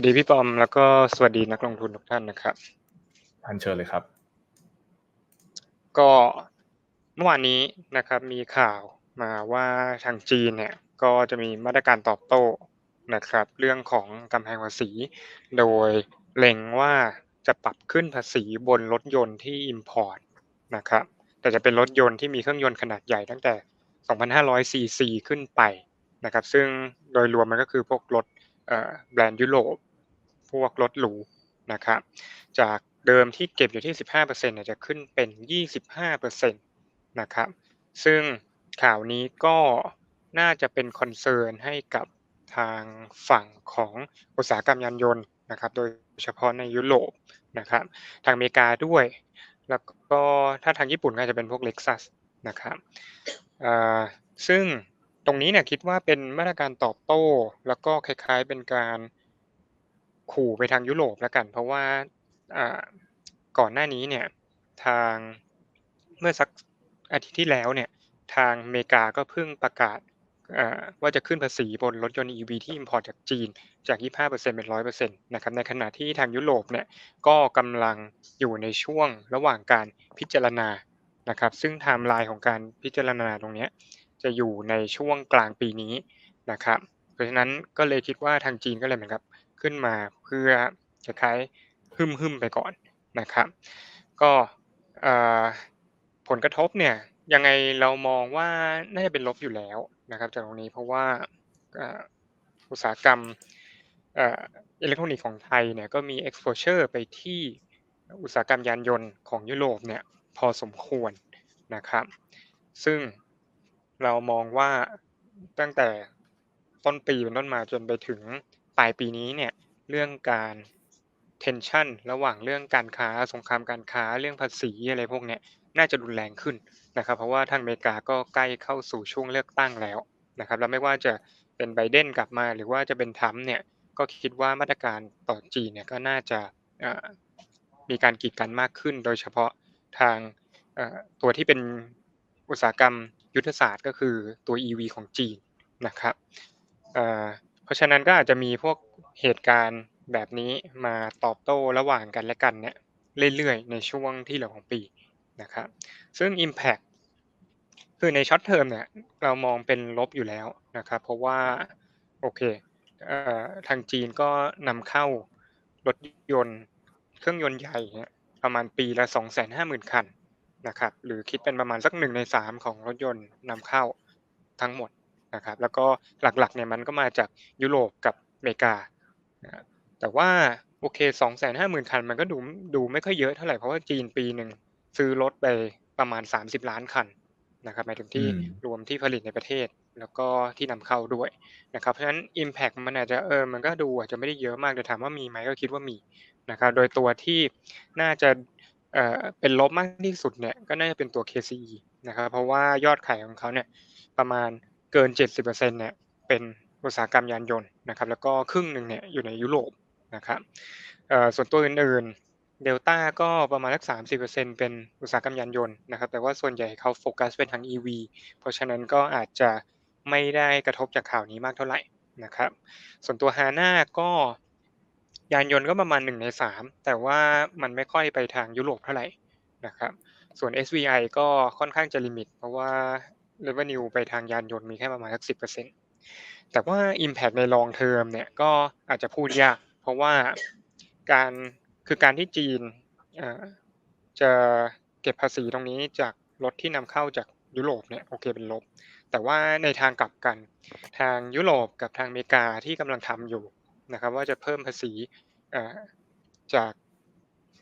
วัสดีพี่ปอมแล้วก็สวัสดีนักลงทุนทุกท่านนะครับท่านเชิญเลยครับ ก็เมื่อวานนี้นะครับมีข่าวมาว่าทางจีนเนี่ยก็จะมีมาตรการตอบโต้นะครับ เรื่องของกำแพงภาษี โดยเล็งว่าจะปรับขึ้นภาษีบนรถยนต์ที่ Import นะครับแต่จะเป็นรถยนต์ที่มีเครื่องยนต์ขนาดใหญ่ตั้งแต่ 2,500 ซีซีขึ้นไปนะครับ ซึ่งโดยรวมมันก็คือพวกรถแบรนด์ยุโรป พวกรถหรูนะครับจากเดิมที่เก็บอยู่ที่ 15%เนี่ยจะขึ้นเป็น 25%นะครับซึ่งข่าวนี้ก็น่าจะเป็นคอนเซิร์นให้กับทางฝั่งของอุตสาหกรรมยานยนต์นะครับ โดยเฉพาะในยุโรปนะครับ ทางอเมริกาด้วย แล้วก็ถ้าทางญี่ปุ่นก็จะเป็นพวกเล็กซัสนะครับซึ่งตรงนี้เนี่ยคิดว่าเป็นมาตรการตอบโต้ แล้วก็คล้ายๆเป็นการ ขู่ไปทางยุโรปแล้วกัน เพราะว่าก่อนหน้านี้เนี่ยทางเมื่อสักอาทิตย์ที่แล้วเนี่ยทางอเมริกาก็เพิ่งประกาศว่าจะขึ้นภาษีบนรถยนต์ EV ที่ import จากจีนจาก 25%เป็น 100%นะครับในขณะที่ทางยุโรปเนี่ยก็กำลังอยู่ในช่วงระหว่างการพิจารณานะครับซึ่งไทม์ไลน์ของการพิจารณาตรงนี้จะอยู่ในช่วงกลางปีนี้นะครับเพราะฉะนั้นก็เลยคิดว่าทางจีนก็เลยเหมือนกับ ขึ้นมาเพื่อจะคล้ายหึมหึมไปก่อนนะครับ ก็ผลกระทบเนี่ยยังไงเรามองว่าน่าจะเป็นลบอยู่แล้วนะครับจากตรงนี้เพราะว่าอุตสาหกรรมอิเล็กทรอนิกส์ของไทยเนี่ยก็มี exposure ไปที่อุตสาหกรรมยานยนต์ของยุโรปเนี่ยพอสมควรนะครับ ซึ่งเรามองว่าตั้งแต่ต้นปีเป็นต้นมาจนไปถึง ปลายปีนี้เนี่ยเรื่องการ tension ระหว่างเรื่องการค้าสงครามการค้าเรื่องภาษีอะไรพวกเนี้ยน่าจะรุนแรงขึ้นนะครับ เพราะว่าทางอเมริกาก็ใกล้เข้าสู่ช่วงเลือกตั้งแล้วนะครับแล้วไม่ว่าจะเป็นไบเดนกลับมาหรือว่าจะเป็นทรัมป์เนี่ยก็คิดว่ามาตรการต่อจีนเนี่ยก็น่าจะมีการกีดกันมากขึ้น โดยเฉพาะทางตัวที่เป็นอุตสาหกรรมยุทธศาสตร์ก็คือตัว EV ของจีนนะครับ เพราะฉะนั้นก็อาจจะมีพวกเหตุการณ์แบบนี้มาตอบโต้ระหว่างกันและกันเนี่ยเรื่อยๆ ในช่วงที่เหลือของปีนะครับซึ่ง Impact คือในช็อตเทอมเนี่ยเรามองเป็นลบอยู่แล้วนะครับเพราะว่าโอเคทางจีนก็นำเข้ารถยนต์เครื่องยนต์ใหญ่ประมาณปีละ 250,000 คันนะครับหรือคิดเป็นประมาณสักหนึ่งในสามของรถยนต์นำเข้าทั้งหมด นะครับแล้วก็หลักๆเนี่ยมันก็มาจากยุโรปกับอเมริกา แต่ว่าโอเคสองแสนห้าหมื่นคันมันก็ดูดูไม่ค่อยเยอะเท่าไหร่เพราะว่าจีนปีหนึ่งซื้อรถไปประมาณสามสิบล้านคันนะครับหมายถึงที่รวมที่ผลิตในประเทศแล้วก็ที่นำเข้าด้วยนะครับ เพราะฉะนั้น Impact มันอาจจะเออมันก็ดูอาจจะไม่ได้เยอะมากแต่ถามว่ามีไหมก็คิดว่ามีนะครับโดยตัวที่น่าจะเอ่อเป็นลบมากที่สุดเนี่ยก็น่าจะเป็นตัว KCE นะครับเพราะว่ายอดขายของเขาเนี่ยประมาณ เกิน 70%เนี่ยเป็นอุตสาหกรรมยานยนต์นะครับ แล้วก็ครึ่งหนึ่งเนี่ยอยู่ในยุโรปนะครับส่วนตัวอื่นๆเดลต้าก็ประมาณสักสามสิบเปอร์เซ็นเป็นอุตสาหกรรมยานยนต์นะครับ แต่ว่าส่วนใหญ่เขาโฟกัสเป็นทาง EV เพราะฉะนั้นก็อาจจะไม่ได้กระทบจากข่าวนี้มากเท่าไหร่นะครับ ส่วนตัวฮาน่าก็ยานยนต์ก็ประมาณหนึ่งในสามแต่ว่ามันไม่ค่อยไปทางยุโรปเท่าไหร่นะครับ ส่วน SVI ก็ค่อนข้างจะลิมิต เพราะว่า revenue ไปทางยานยนต์มีแค่ประมาณสักสิบเปอร์เซ็นต์แต่ว่า Impact ใน long term เนี่ยก็อาจจะพูดยาก เพราะว่าการคือการที่จีนจะเก็บภาษีตรงนี้จากรถที่นำเข้าจากยุโรปเนี่ยโอเคเป็นลบ แต่ว่าในทางกลับกันทางยุโรปกับทางอเมริกาที่กำลังทำอยู่นะครับว่าจะเพิ่มภาษีจาก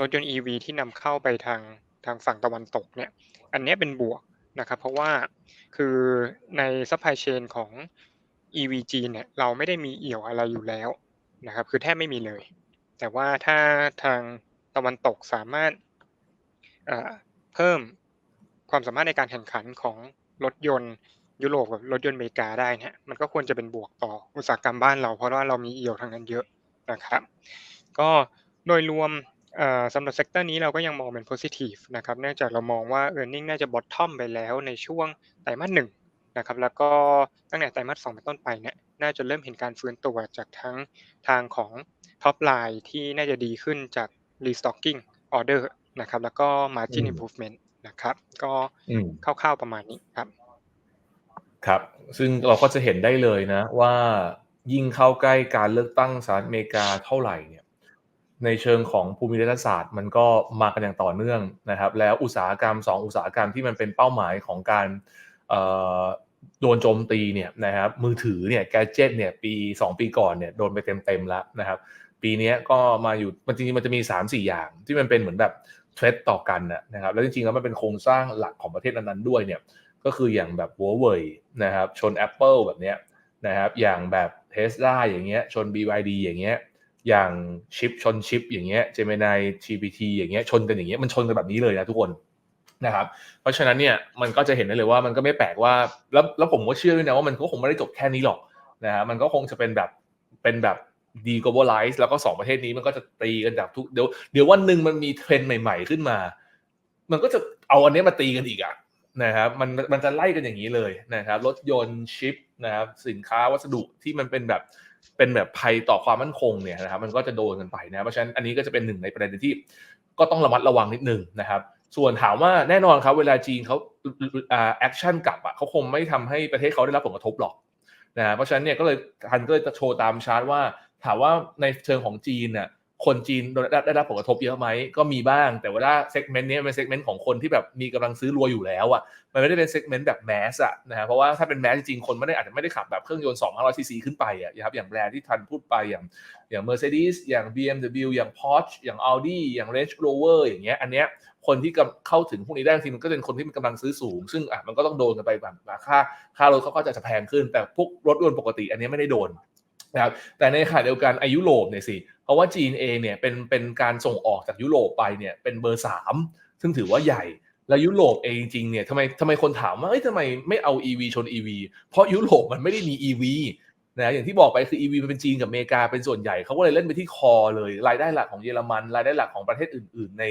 รถยนต์ EV ที่นำเข้าไปทางทางฝั่งตะวันตกเนี่ยอันนี้เป็นบวก นะครับเพราะว่าคือในซัพพลายเชนของ EVG เนี่ยเราไม่ได้มีเอี่ยวอะไรอยู่แล้วนะครับคือแทบไม่มีเลย แต่ว่าถ้าทางตะวันตกสามารถเพิ่มความสามารถในการแข่งขันของรถยนต์ยุโรปกับรถยนต์อเมริกาได้เนี่ยมันก็ควรจะเป็นบวกต่ออุตสาหกรรมบ้านเราเพราะว่าเรามีเอี่ยวทางนั้นเยอะนะครับ ก็โดยรวม สำหรับเซกเตอร์นี้เราก็ยังมองเป็น positive นะครับเนื่องจากเรามองว่า e a r n i n g น่าจะ bottom ไปแล้วในช่วงไตรมาสหนึ่งนะครับแล้วก็ตั้งแต่ไตรมาสสองเป็นต้นไปเนี่ยน่าจะเริ่มเห็นการฟื้นตัวจากทั้งทางของ top line ที่น่าจะดีขึ้นจาก restocking order นะครับแล้วก็ margin อืม improvement นะครับก็อืมคร่าวๆประมาณนี้ครับครับซึ่งเราก็จะเห็นได้เลยนะว่ายิ่งเข้าใกล้การเลือกตั้งสหรัฐอเมริกาเท่าไหร่เนี่ย ในเชิงของภูมิรัฐศาสตร์ มันก็มากันอย่างต่อเนื่องนะครับ แล้วอุตสาหกรรมสองอุตสาหกรรมที่มันเป็นเป้าหมายของการโดนโจมตีเนี่ยนะครับมือถือเนี่ยแกจิตเนี่ยปี 2 ปีก่อนเนี่ยโดนไปเต็มๆแล้วนะครับปีนี้ก็มาอยู่มันจริงๆมันจะมี 3 4 อย่าง ที่มันเป็นเหมือนแบบเทรดต่อกันนะนะครับแล้วจริงๆแล้วมันเป็นโครงสร้างหลักของประเทศนั้นๆด้วยเนี่ยก็คืออย่างแบบ Huawei นะครับชน Apple แบบเนี้ยนะครับอย่างแบบ Tesla อย่างเงี้ยชน BYD อย่างเงี้ย อย่างชิปชนชิป อย่างเงี้ย Gemini GPT อย่างเงี้ยชนกันอย่างเงี้ยมันชนกันแบบนี้เลยนะทุกคนนะครับ เพราะฉะนั้นเนี่ยมันก็จะเห็นได้เลยว่ามันก็ไม่แปลกว่าแล้วแล้วผมก็เชื่อด้วยนะว่ามันก็คงไม่ได้จบแค่นี้หรอกนะฮะมันก็คงจะเป็นแบบเป็นแบบดี globalize แล้วก็สองประเทศนี้มันก็จะตีกันจากทุกเดี๋ยวเดี๋ยววันหนึ่งมันมีเทรนด์ใหม่ ๆ ขึ้นมา มันก็จะเอาอันนี้มาตีกันอีกอะ นะครับมันมันจะไล่กันอย่างนี้เลยนะครับรถยนต์ชิปนะครับสินค้าวัสดุที่มันเป็นแบบเป็นแบบภัยต่อความมั่นคงเนี่ยนะครับมันก็จะโดนกันไปนะเพราะฉะนั้นอันนี้ก็จะเป็นหนึ่งในประเด็นที่ก็ต้องระมัดระวังนิดนึงนะครับ ส่วนถามว่าแน่นอนครับเวลาจีนเขาแอคชั่นกลับอะเขาคงไม่ทำให้ประเทศเขาได้รับผลกระทบหรอกนะเพราะฉะนั้นเนี่ยก็เลยทันก็เลยจะโชว์ตามชาร์ตว่าถามว่าในเชิงของจีนน่ะ คนจีนได้รับผลกระทบเยอะไหมก็มีบ้าง แต่ว่าเซกเมนต์นี้เป็นเซกเมนต์ของคนที่แบบมีกำลังซื้อรวยอยู่แล้วอะมันไม่ได้เป็นเซกเมนต์แบบแมสอะนะฮะเพราะว่าถ้าเป็นแมสจริงๆคนไม่ได้อาจจะไม่ได้ขับแบบเครื่องยนต์2 5 0 0ซีซีขึ้นไปอะนะครับอย่างแบรนด์ที่ทันพูดไปอย่างอย่าง Mercedes อย่าง BMW อย่าง Porsche อย่าง Audi อย่าง Range Rover อย่างเงี้ยอันเนี้ยคนที่กำเข้าถึงพวกนี้ได้จริงมันก็เป็นคนที่มีกำลังซื้อสูง ซึ่งอะมันก็ต้องโดนกันไปแบบค่าค่ารถเขาก็จะแพงขึ้น แต่พวกรถยนต์ปกติ อันนี้ไม่ได้โดนนะครับแต่ในขณะเดียวกันอายุโรปเนี่ยสิ เพราะว่าจีนเองเนี่ยเป็นเป็นการส่งออกจากยุโรปไปเนี่ยเป็นเบอร์สามซึ่งถือว่าใหญ่แล้วยุโรปเองจริงเนี่ยทำไมทำไมคนถามว่าเอ้ยทำไมไม่เอา EV ชน EV เพราะยุโรปมันไม่ได้มี EV นะอย่างที่บอกไปคือ EV มันเป็นจีนกับอเมริกาเป็นส่วนใหญ่เขาก็เลยเล่นไปที่คอเลยรายได้หลักของเยอรมันรายได้หลักของประเทศอื่น ๆ ใน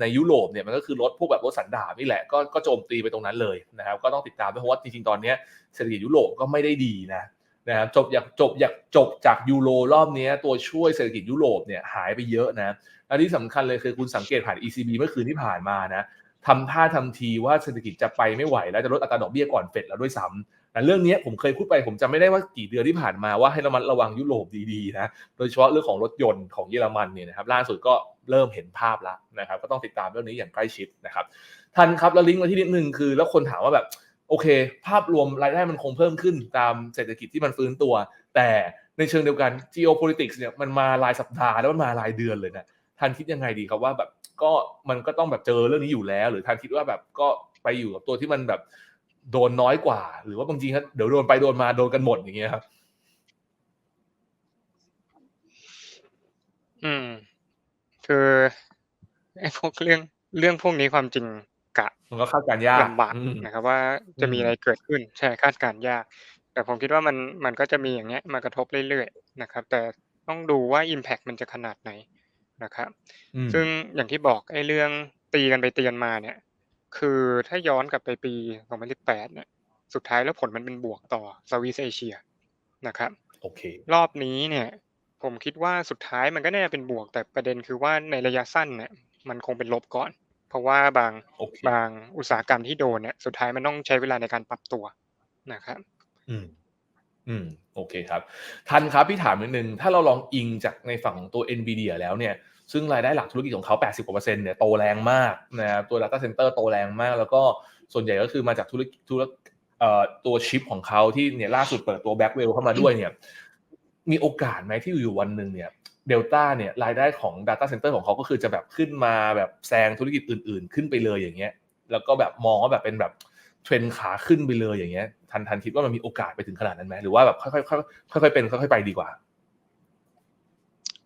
ในยุโรปเนี่ยมันก็คือรถพวกแบบรถสันดาปนี่แหละก็ก็โจมตีไปตรงนั้นเลยนะครับก็ต้องติดตามด้วยเพราะว่าจริงๆตอนนี้เศรษฐกิจยุโรปก็ไม่ได้ดีนะ นะครับจบอยากจบอยากจบจากยูโรรอบนี้ตัวช่วยเศรษฐกิจยุโรปเนี่ยหายไปเยอะนะและที่สำคัญเลยคือคุณสังเกตผ่าน ECB เมื่อคืนที่ผ่านมานะทำท่าทำทีว่าเศรษฐกิจจะไปไม่ไหว แล้วจะลดอัตราดอกเบี้ยก่อนเฟดแล้วด้วยซ้ำแต่เรื่องนี้ผมเคยพูดไปผมจำไม่ได้ว่ากี่เดือนที่ผ่านมาว่าให้ระมัดระวังยุโรปดีๆนะโดยเฉพาะเรื่องของรถยนต์ของเยอรมันเนี่ยนะครับล่าสุดก็เริ่มเห็นภาพแล้วนะครับก็ต้องติดตามเรื่องนี้อย่างใกล้ชิดนะครับทันครับแล้วลิงก์มาที่นิดนึงคือ แล้วคนถามว่าแบบ โอเค ภาพรวมรายได้มันคงเพิ่มขึ้นตามเศรษฐกิจที่มันฟื้นตัว แต่ในเชิงเดียวกัน geopolitics เนี่ยมันมารายสัปดาห์แล้วมันมารายเดือนเลยนะท่านคิดยังไงดีครับว่าแบบก็มันก็ต้องแบบเจอเรื่องนี้อยู่แล้ว หรือท่านคิดว่าแบบก็ไปอยู่กับตัวที่มันแบบโดนน้อยกว่า หรือว่าบางทีครับเดี๋ยวโดนไปโดนมาโดนกันหมดอย่างเงี้ยครับอืม คือไอ้พวกเรื่องเรื่องพวกนี้ความจริง กะมันก็คาดการณ์ยากลำบากอืมนะครับว่าจะมีอืมอะไรเกิดขึ้นใช่คาดการณ์ยาก แต่ผมคิดว่ามันมันก็จะมีอย่างเงี้ยมากระทบเรื่อยๆนะครับ แต่ต้องดูว่า Impact มันจะขนาดไหนนะครับอืมซึ่งอย่างที่บอกไอ้เรื่องตีกันไปเตียนมาเนี่ย คือถ้าย้อนกลับไปปี 2018 เนี่ย สุดท้ายแล้วผลมันเป็นบวกต่อ Southeast Asia นะครับโอเค รอบนี้เนี่ยผมคิดว่าสุดท้ายมันก็น่าจะเป็นบวก แต่ประเด็นคือว่าในระยะสั้นเนี่ยมันคงเป็นลบก่อนเพ ราะว่าบางโอเคบางอุตสาหกรรมที่โดนเนี่ยสุดท้ายมันต้องใช้เวลาในการปรับตัวนะครับ อืม อืม โอเคครับ ทันครับพี่ถามนิดนึง ถ้าเราลองอิงจากในฝั่งของตัว NVIDIA แล้วเนี่ย ซึ่งรายได้หลักธุรกิจของเขา 80กว่าเปอร์เซ็นต์เนี่ยโตแรงมากนะครับตัว Data Center โตแรงมาก แล้วก็ส่วนใหญ่ก็คือมาจากธุรกิจธุรเอ่อตัวชิปของเขาที่เนี่ยล่าสุดเปิดตัว Blackwell เข้ามาด้วยเนี่ย มีโอกาสไหมที่อยู่วันหนึ่งเนี่ย เดลต้าเนี่ยรายได้ของ Data Center ของเขาก็คือจะแบบขึ้นมาแบบแซงธุรกิจอื่น ๆ ขึ้นไปเลยอย่างเงี้ย แล้วก็แบบมองว่าแบบเป็นแบบเทรนขาขึ้นไปเลยอย่างเงี้ย ทันทันคิดว่ามันมีโอกาสไปถึงขนาดนั้นไหมหรือว่าแบบค่อยๆค่อยๆค่อยๆเป็นค่อยๆไปดีกว่า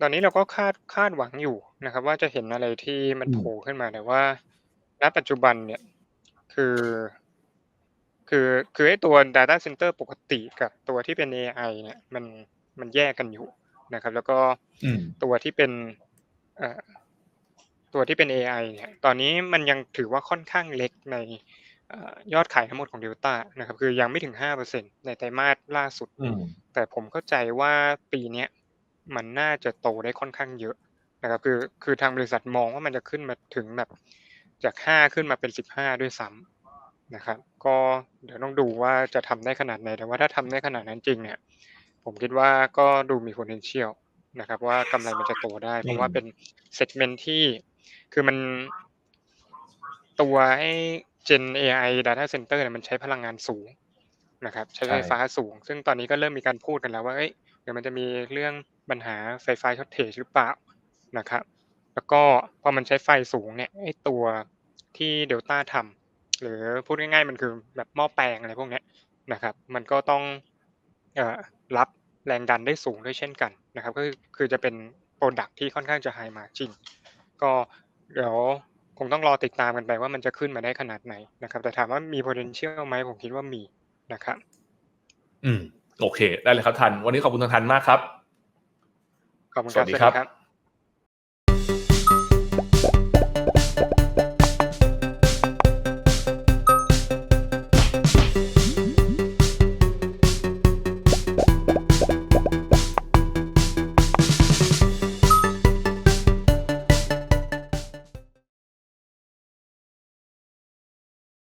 ตอนนี้เราก็คาดคาดหวังอยู่นะครับ ว่าจะเห็นอะไรที่มันอืมโผล่ขึ้นมาแต่ว่า ณปัจจุบันเนี่ยคือ คือคือไอ้ตัว Data Center ปกติกับตัวที่เป็น AI เนี่ย มันมันแยกกันอยู่ นะครับ แล้วก็อืมตัวที่เป็นเอ่อตัวที่เป็น AI เนี่ย ตอนนี้มันยังถือว่าค่อนข้างเล็กในเอ่อยอดขายทั้งหมดของ Delta นะครับ คือยังไม่ถึง 5%ในไตรมาสล่าสุดอืมแต่ผมเข้าใจว่าปีเนี้ยมันน่าจะโตได้ค่อนข้างเยอะนะครับ คือคือทางบริษัทมองว่ามันจะขึ้นมาถึงแบบจาก 5 ขึ้นมาเป็น 15 ด้วยซ้ำนะครับ ก็เดี๋ยวต้องดูว่าจะทำได้ขนาดไหน แต่ว่าถ้าทำได้ขนาดนั้นจริงเนี่ย ผมคิดว่าก็ดูมี potential นะครับว่ากำไรมันจะโตได้ เพราะว่าเป็น segment ที่คือมันตัวไอ้ Gen AI Data Center เนี่ยมันใช้พลังงานสูงนะครับ ใช้ไฟใช่ฟ้าสูง ซึ่งตอนนี้ก็เริ่มมีการพูดกันแล้วว่าเอ้ยเดี๋ยวมันจะมีเรื่องปัญหาไฟฟ้า shortage หรือเปล่านะครับ แล้วก็พอมันใช้ไฟสูงเนี่ยไอ้ตัวที่ Delta ทำหรือพูดง่ายๆมันคือแบบหม้อแปลงอะไรพวกเนี้ยนะครับ มันก็ต้องเอ่อรับ แรงดันได้สูงด้วยเช่นกันนะครับ ก็คือคือจะเป็น product ที่ค่อนข้างจะ high margin ก็เดี๋ยวคงต้องรอติดตามกันไปว่ามันจะขึ้นมาได้ขนาดไหนนะครับ แต่ถามว่ามี potential ไหมผมคิดว่ามีนะครับ อืม โอเค ได้เลยครับทัน วันนี้ขอบคุณทางทันมากครับ ขอบคุณครับสวัสดีครับครับ